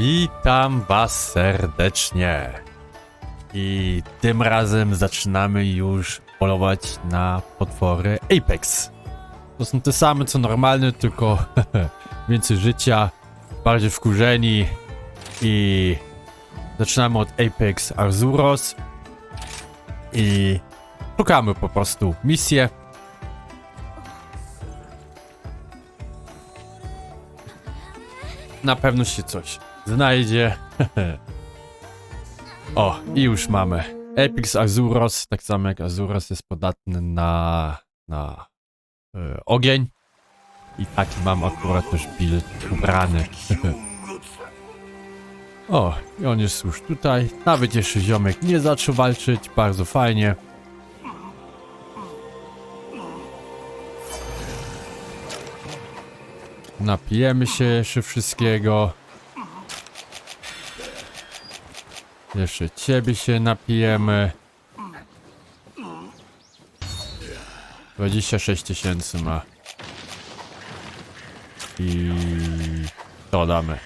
Witam Was serdecznie. I tym razem zaczynamy już polować na potwory Apex. To są te same co normalne, tylko więcej życia, bardziej wkurzeni i zaczynamy od Apex Arzuros i szukamy po prostu misję. Na pewno się coś znajdzie. o, i już mamy. Epix Azuros, tak samo jak Azuros jest podatny na, na e, ogień. I taki mam akurat też build ubrany. o, i on jest już tutaj. Nawet jeszcze ziomek nie zaczął walczyć, bardzo fajnie. Napijemy się jeszcze wszystkiego. Jeszcze ciebie się napijemy. 26 tysięcy ma. I to damy.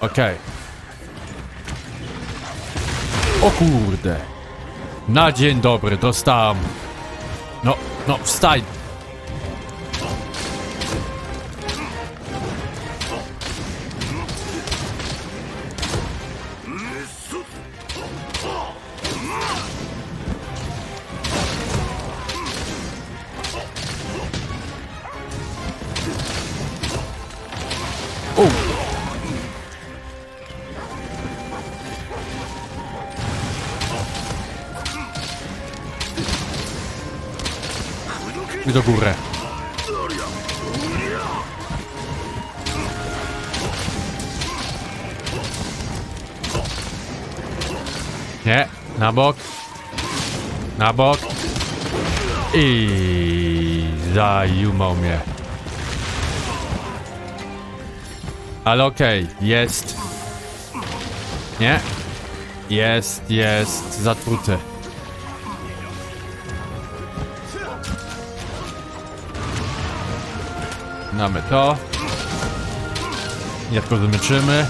Okej. O kurde. Na dzień dobry dostałem. No, no wstań. I do góry. Nie, na bok. Na bok. I zajumał mnie. Ale okej, jest. Nie? Jest, jest zatruty. Mamy to. Jak to zamyczymy.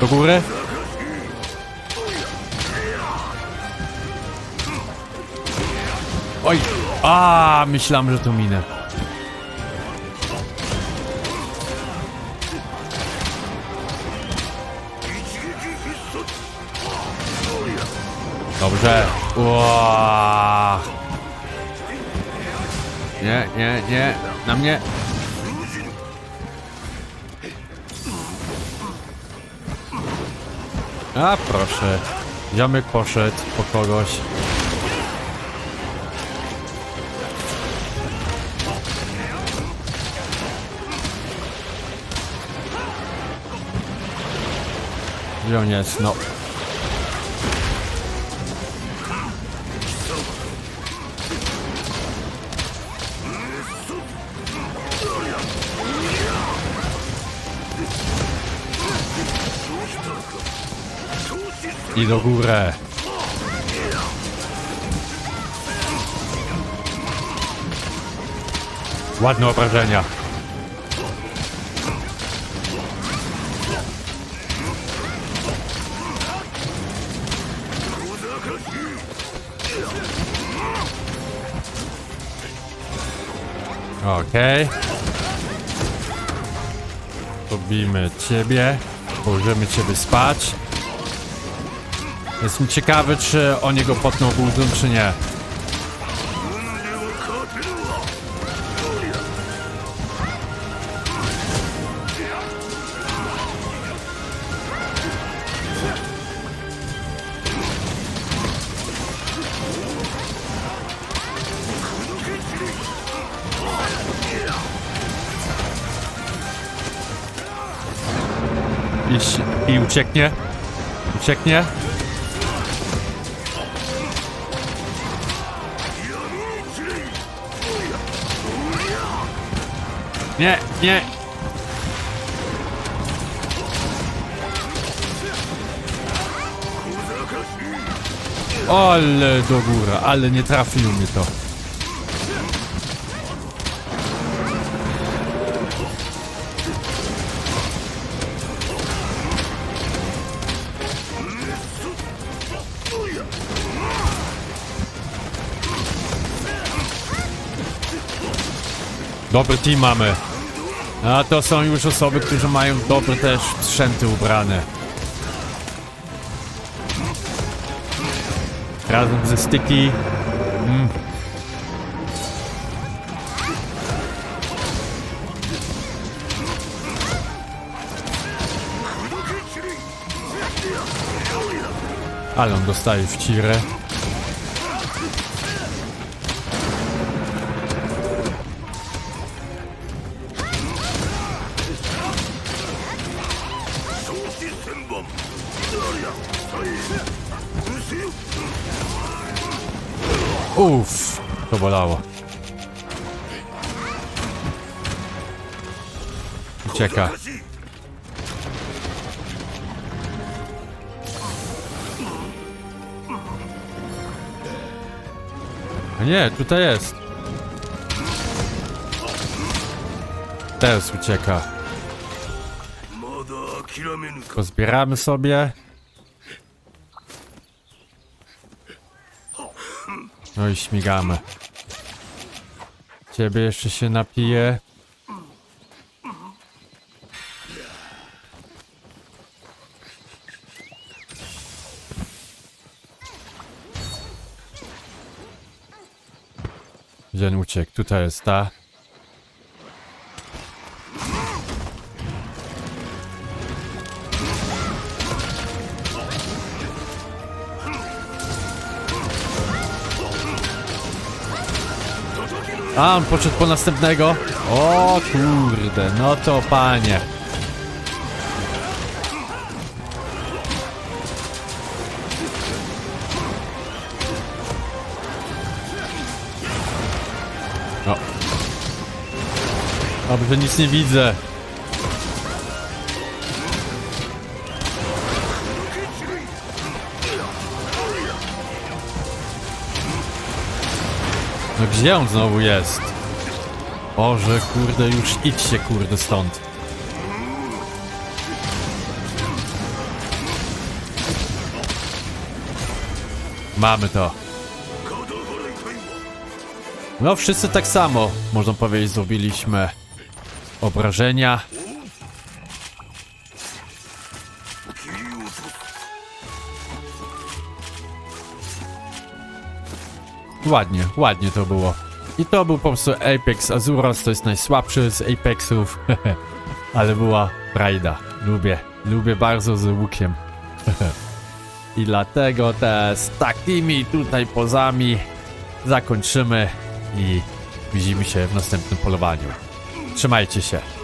Do góry. Oj! A, myślałem, że to minę. Dobrze. Ua. Nie, nie, nie. Na mnie. A proszę. Ziomek poszedł po kogoś. Gdzie? No. I do górę. Ładne obrażenia. Okej. Pobijmy ciebie. Położymy ciebie spać. Jestem ciekawy, czy oni go potną budzą, czy nie. I, ucieknie. Ucieknie. Nie, nie. Ale do góry, ale nie trafił mnie to. Dobry team mamy. A to są już osoby, które mają dobre też sprzęty ubrane. Razem ze styki. Mm. Ale on dostaje w cirę. Uff, to bolało. Ucieka. A nie, tutaj jest. Teraz ucieka. Pozbieramy sobie. No i śmigamy. Ciebie jeszcze się napiję. Gdzie on uciekł? Tutaj jest ta. A, on poszedł po następnego. O kurde, no to panie. O. Dobrze, nic nie widzę. No gdzie on znowu jest? Boże, kurde, już idźcie, kurde, stąd. Mamy to. No, wszyscy tak samo, można powiedzieć, zrobiliśmy obrażenia. Ładnie, ładnie to było. I to był po prostu Apex Azuros, to jest najsłabszy z Apexów. Ale była frajda. Lubię, lubię bardzo z łukiem. I dlatego te z takimi tutaj pozami zakończymy i widzimy się w następnym polowaniu. Trzymajcie się.